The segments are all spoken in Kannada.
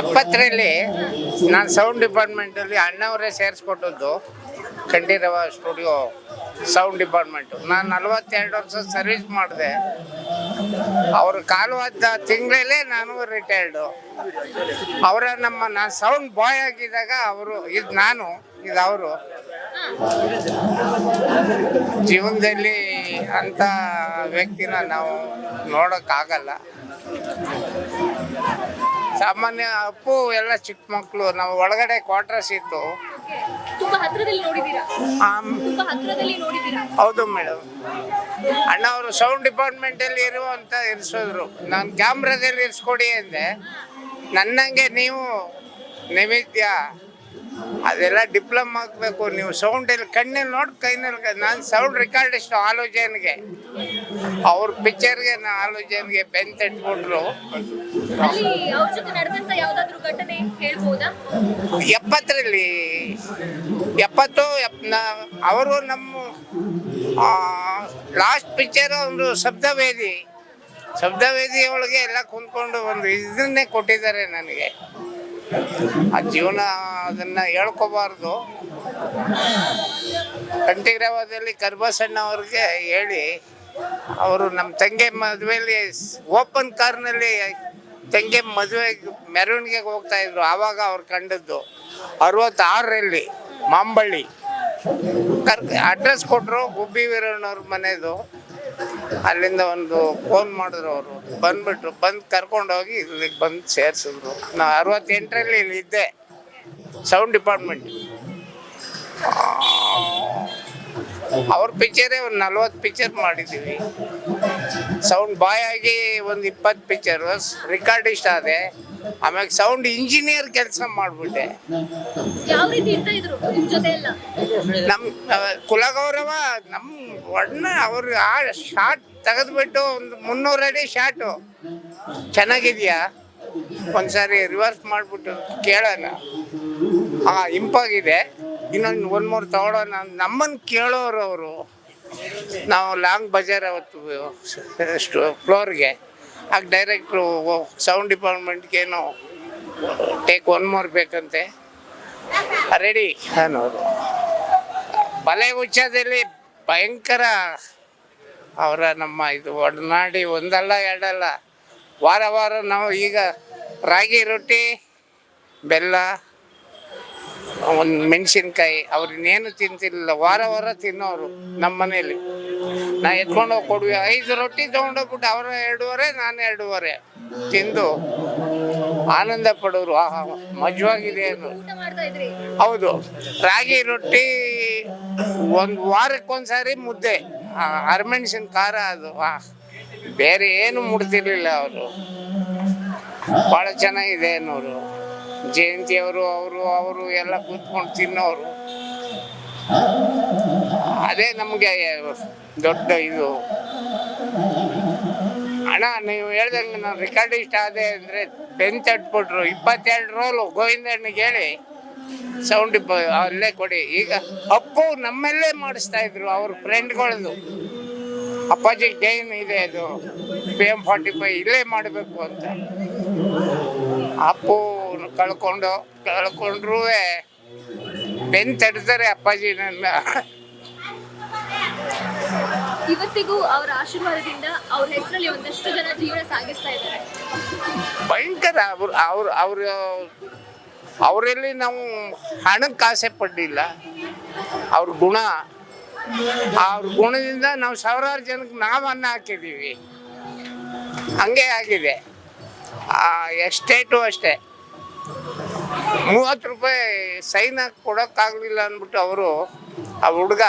ಎಪ್ಪತ್ತರಲ್ಲಿ ನಾನು ಸೌಂಡ್ ಡಿಪಾರ್ಟ್ಮೆಂಟಲ್ಲಿ ಅಣ್ಣವರೇ ಸೇರಿಸ್ಕೊಟ್ಟದ್ದು ಕಂಠೀರವ ಸ್ಟುಡಿಯೋ ಸೌಂಡ್ ಡಿಪಾರ್ಟ್ಮೆಂಟು ನಾನು ನಲವತ್ತೆರಡು ವರ್ಷ ಸರ್ವಿಸ್ ಮಾಡಿದೆ. ಅವರು ಹತ್ತ ತಿಂಗಳಲ್ಲೇ ನಾನು ರಿಟೈರ್ಡು ಅವರ ನಮ್ಮ, ನಾನು ಸೌಂಡ್ ಬಾಯ್ ಆಗಿದ್ದಾಗ ಅವರು, ಇದು ನಾನು, ಇದು ಅವರು. ಜೀವನದಲ್ಲಿ ಅಂಥ ವ್ಯಕ್ತಿನ ನಾವು ನೋಡೋಕ್ಕಾಗಲ್ಲ. ಸಾಮಾನ್ಯ ಅಪ್ಪು ಎಲ್ಲ ಚಿಕ್ಕ ಮಕ್ಕಳು ನಾವು ಒಳಗಡೆ ಕ್ವಾರ್ಟರ್ಸ್ ಇತ್ತು ತುಂಬಾ ಹತ್ರದಲ್ಲಿ ನೋಡಿದೀರಾ ಆಮ್, ತುಂಬಾ ಹತ್ರದಲ್ಲಿ ನೋಡಿದೀರಾ ಹೌದು ಮೇಡಮ್ ಅಣ್ಣ ಅವರು ಸೌಂಡ್ ಡಿಪಾರ್ಟ್ಮೆಂಟ್ ಅಲ್ಲಿ ಇರುವಂತ ಇರಿಸಿದ್ರು. ನಾನು ಕ್ಯಾಮ್ರಾದಲ್ಲಿ ಇರಿಸ್ಕೊಡಿ ಅಂದೆ. ನನ್ನಂಗೆ ನೀವು ನೈವೇದ್ಯ ಅದೆಲ್ಲ ಡಿಪ್ಲೊಮಾ ಆಗಬೇಕು. ನೀವು ಸೌಂಡಲ್ಲಿ ಕಣ್ಣಲ್ಲಿ ನೋಡಿ ಕೈನಲ್ಲಿ ನಾನು ಸೌಂಡ್ ರೆಕಾರ್ಡಿಸ್ಟ್ ಆಲೋಚನೆಗೆ ಅವ್ರ ಪಿಕ್ಚರ್ಗೆ ನಾ ಆಲೋಚನೆಗೆ ಬೆನ್ ತಟ್ಬಿಟ್ರು ಎಪ್ಪತ್ತರಲ್ಲಿ ಎಪ್ಪತ್ತು ಅವರು ನಮ್ಮ ಲಾಸ್ಟ್ ಪಿಕ್ಚರ್ ಒಂದು ಶಬ್ದವೇದಿ. ಶಬ್ದವೇದಿ ಒಳಗೆ ಎಲ್ಲ ಕುಂತ್ಕೊಂಡು ಒಂದು ಇದನ್ನೇ ಕೊಟ್ಟಿದ್ದಾರೆ ನನಗೆ. ಆ ಜೀವನ ಅದನ್ನ ಹೇಳ್ಕೋಬಾರ್ದು. ಕಂಠೀರವಾದಲ್ಲಿ ಕರ್ಬಸಣ್ಣ ಅವ್ರಿಗೆ ಹೇಳಿ, ಅವರು ನಮ್ಮ ತಂಗಿ ಮದುವೆಯಲ್ಲಿ ಓಪನ್ ಕಾರ್ನಲ್ಲಿ ತಂಗಿ ಮದುವೆ ಮೆರವಣಿಗೆಗೆ ಹೋಗ್ತಾ ಇದ್ರು, ಆವಾಗ ಅವ್ರು ಕಂಡದ್ದು. ಅರವತ್ತಾರರಲ್ಲಿ ಮಾಂಬಳ್ಳಿ. ಕರ್ ಅಡ್ರೆಸ್ ಕೊಟ್ಟರು ಗುಬ್ಬಿ ವೀರಣ್ಣವ್ರ ಮನೆದು. ಅಲ್ಲಿಂದ ಒಂದು ಫೋನ್ ಮಾಡಿದ್ರು ಅವರು. ಬಂದ್ಬಿಟ್ರು. ಬಂದು ಕರ್ಕೊಂಡೋಗಿ ಇಲ್ಲಿಗೆ ಬಂದು ಸೇರಿಸಿದ್ರು. ನಾ ಅರವತ್ತೆಂಟರಲ್ಲಿ ಇಲ್ಲಿ ಇದ್ದೆ. ಸೌಂಡ್ ಡಿಪಾರ್ಟ್ಮೆಂಟ್ ಅವ್ರ ಪಿಕ್ಚರೇ ಒಂದು ನಲ್ವತ್ತು ಪಿಕ್ಚರ್ ಮಾಡಿದ್ದೀವಿ. ಸೌಂಡ್ ಬಾಯ್ ಆಗಿ ಒಂದು ಇಪ್ಪತ್ತು ಪಿಕ್ಚರ್ ರೆಕಾರ್ಡಿಸ್ಟ್ ಆದೆ. ಆಮ್ಯಾಗ ಸೌಂಡ್ ಇಂಜಿನಿಯರ್ ಕೆಲಸ ಮಾಡಿಬಿಟ್ಟೆ. ನಮ್ಮ ಕುಲಗೌರವ ನಮ್ಮ ಒಣ್ಣ ಅವ್ರು ಆ ಶಾರ್ಟ್ ತೆಗೆದ್ಬಿಟ್ಟು ಒಂದು ಮುನ್ನೂರು ಅಡಿ ಶಾರ್ಟು ಚೆನ್ನಾಗಿದೆಯಾ? ಒಂದ್ಸಾರಿ ರಿವರ್ಸ್ ಮಾಡಿಬಿಟ್ಟು ಕೇಳೋಣ. ಹಾಂ ಇಂಪಾಗಿದೆ ಇನ್ನೊಂದು ಒಂದು ಮೂರು ತಗೊಳ್ಳೋಣ ನಮ್ಮನ್ನು ಕೇಳೋರು ಅವರು. ನಾವು ಲಾಂಗ್ ಬಜಾರ್ ಅವತ್ತು ಫ್ಲೋರ್ಗೆ. ಆಗ ಡೈರೆಕ್ಟ್ರು ಸೌಂಡ್ ಡಿಪಾರ್ಟ್ಮೆಂಟ್ಗೇನೋ ಟೇಕ್ ಒನ್ ಮೋರ್ ಬೇಕಂತೆ. ರೆಡಿ ಅನ್ನೋರು. ಬಲೆ ಉಚ್ಚದಲ್ಲಿ ಭಯಂಕರ ಅವರ ನಮ್ಮ ಇದು ಒಡನಾಡಿ ಒಂದಲ್ಲ, ಎರಡಲ್ಲ. ವಾರ ವಾರ ನಾವು ಈಗ ರಾಗಿ ರೊಟ್ಟಿ, ಬೆಲ್ಲ ಒಂದು ಮೆಣಸಿನ್ಕಾಯಿ ಅವ್ರನ್ನೇನು ತಿಂತಿರ್ಲಿಲ್ಲ ವಾರ ವಾರ ತಿನ್ನೋರು ನಮ್ಮ ಮನೇಲಿ. ನಾ ಎತ್ಕೊಂಡು ಹೋಗಿ ಕೊಡ್ವಿ ಐದು ರೊಟ್ಟಿ ತೊಗೊಂಡೋಗ್ಬಿಟ್ಟು ಅವರ ಎರಡೂವರೆ ನಾನು ಎರಡೂವರೆ ತಿಂದು ಆನಂದ ಪಡೋರು. ಆಹಾ ಮಜವಾಗಿದೆ ಇದ್ರಿ? ಹೌದು. ರಾಗಿ ರೊಟ್ಟಿ ಒಂದು ವಾರಕ್ಕೊಂದ್ಸಾರಿ ಮುದ್ದೆ. ಆ, ಅರಮೆಣಸಿನ ಖಾರ ಅದು. ಆ, ಬೇರೆ ಏನು ಮುಡ್ತಿರ್ಲಿಲ್ಲ ಅವರು. ಭಾಳ ಚೆನ್ನಾಗಿದೆ ಅನ್ನೋರು. ಜಯಂತಿಯವರು ಅವರು ಅವರು ಅವರು ಎಲ್ಲ ಕೂತ್ಕೊಂಡು ತಿನ್ನೋರು. ಅದೇ ನಮಗೆ ದೊಡ್ಡ ಇದು. ಅಣ್ಣ, ನೀವು ಹೇಳ್ದಂಗೆ ನಾನು ರೆಕಾರ್ಡಿಸ್ಟ್ ಆದೆ ಅಂದರೆ ಬೆನ್ ತಟ್ಬಿಟ್ರು. ಇಪ್ಪತ್ತೆರಡು ರೋಲು ಗೋವಿಂದಣ್ಣಿಗೆ ಹೇಳಿ. ಸೌಂಡ್ ಅಲ್ಲೇ ಕೊಡಿ. ಈಗ ಅಪ್ಪು ನಮ್ಮಲ್ಲೇ ಮಾಡಿಸ್ತಾ ಇದ್ರು ಅವ್ರ ಫ್ರೆಂಡ್ಗಳದು ಅಪ್ಪಾಜಿ ಟೈಮ್ ಇದೆ ಅದು. ಪಿ ಎಂ ಫಾರ್ಟಿ ಫೈವ್ ಇಲ್ಲೇ ಮಾಡಬೇಕು ಅಂತ. ಅಪ್ಪು ಕಳ್ಕೊಂಡು ಕಳ್ಕೊಂಡ್ರೂ ಬೆನ್ ತಡ್ತಾರೆ ಅಪ್ಪಾಜಿ ನನ್ನ. ಇವತ್ತಿಗೂ ಅವರ ಆಶೀರ್ವಾದದಿಂದ ಅವ್ರ ಹೆಸರಲ್ಲಿ ಒಂದಷ್ಟು ಜನ ಜೀವನ ಸಾಗಿಸ್ತಾ ಇದ್ದಾರೆ. ಭಯಂಕರ. ಅವ್ರು ಅವ್ರು ಅವರು ಅವರಲ್ಲಿ ನಾವು ಹಣಕ್ಕೆ ಆಸೆ ಪಡ್ಲಿಲ್ಲ. ಅವ್ರ ಗುಣ. ಅವ್ರ ಗುಣದಿಂದ ನಾವು ಸಾವಿರಾರು ಜನಕ್ಕೆ ನಾವು ಅನ್ನ ಹಾಕಿದ್ದೀವಿ. ಹಂಗೆ ಆಗಿದೆ. ಎಸ್ಟೇಟು ಅಷ್ಟೇ. ಮೂವತ್ತು ರೂಪಾಯಿ ಸೈನ್ ಕೊಡೋಕ್ಕಾಗಲಿಲ್ಲ ಅಂದ್ಬಿಟ್ಟು ಅವರು ಆ ಹುಡುಗ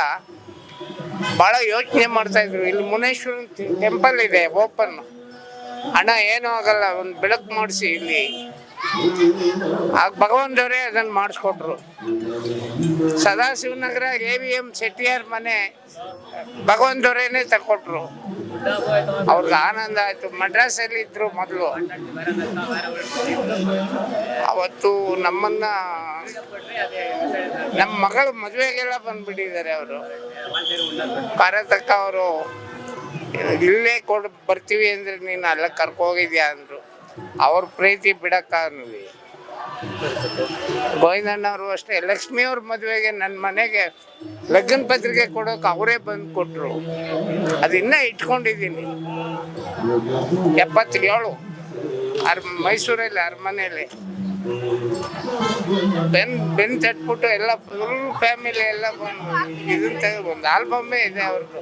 ಭಾಳ ಯೋಚನೆ ಮಾಡ್ತಾಯಿದ್ರು ಇಲ್ಲಿ ಮುನೇಶ್ವರನ್ ಟೆಂಪಲ್ ಇದೆ ಓಪನ್ ಹಣ ಏನೂ ಆಗಲ್ಲ, ಒಂದು ಬೆಳಕು ಮಾಡಿಸಿ ಇಲ್ಲಿ. ಆಗ ಭಗವಂತವರೇ ಅದನ್ನು ಮಾಡಿಸ್ಕೊಟ್ರು. Sadashivanagar A V M Chettiar ಮನೆ ಭಗವಂತವರೇನೆ ತಕೊಟ್ರು. ಅವ್ರಿಗೆ ಆನಂದ ಆಯಿತು. ಮಡ್ರಾಸಲ್ಲಿ ಇದ್ರು ಮೊದಲು. ಅವತ್ತು ನಮ್ಮನ್ನ ನಮ್ಮ ಮಗಳ ಮದುವೆಗೆಲ್ಲ ಬಂದ್ಬಿಟ್ಟಿದ್ದಾರೆ ಅವರು. ಭಾರತಕ್ಕ ಅವರು, ಇಲ್ಲೇ ಕೊಡ್, ಬರ್ತೀವಿ ಅಂದ್ರೆ ನೀನು ಅಲ್ಲ ಕರ್ಕೋಗಿದ್ಯಾ? ಅಂದರು. ಅವ್ರ ಪ್ರೀತಿ ಬಿಡಕ್ಕ ಅನ್ನೋದು ಗೋವಿಂದಣ್ಣವರು ಅಷ್ಟೇ ಲಕ್ಷ್ಮಿ ಅವ್ರ ಮದುವೆಗೆ ನನ್ನ ಮನೆಗೆ ಲಗ್ನ ಪತ್ರಿಕೆ ಕೊಡೋಕೆ ಅವರೇ ಬಂದು ಕೊಟ್ಟರು ಅದನ್ನ ಇಟ್ಕೊಂಡಿದ್ದೀನಿ ಎಪ್ಪತ್ತೇಳು, ಅರ್ ಮೈಸೂರಲ್ಲಿ ಅರಮನೆಯಲ್ಲಿ ಬೆನ್ ಬೆನ್ ತಟ್ಬಿಟ್ಟು ಎಲ್ಲ ಫುಲ್ ಫ್ಯಾಮಿಲಿ ಎಲ್ಲ ಬಂದು ಇದನ್ನ ತೆಗೆದು ಒಂದು ಆಲ್ಬಮ್ಮೇ ಇದೆ ಅವ್ರದ್ದು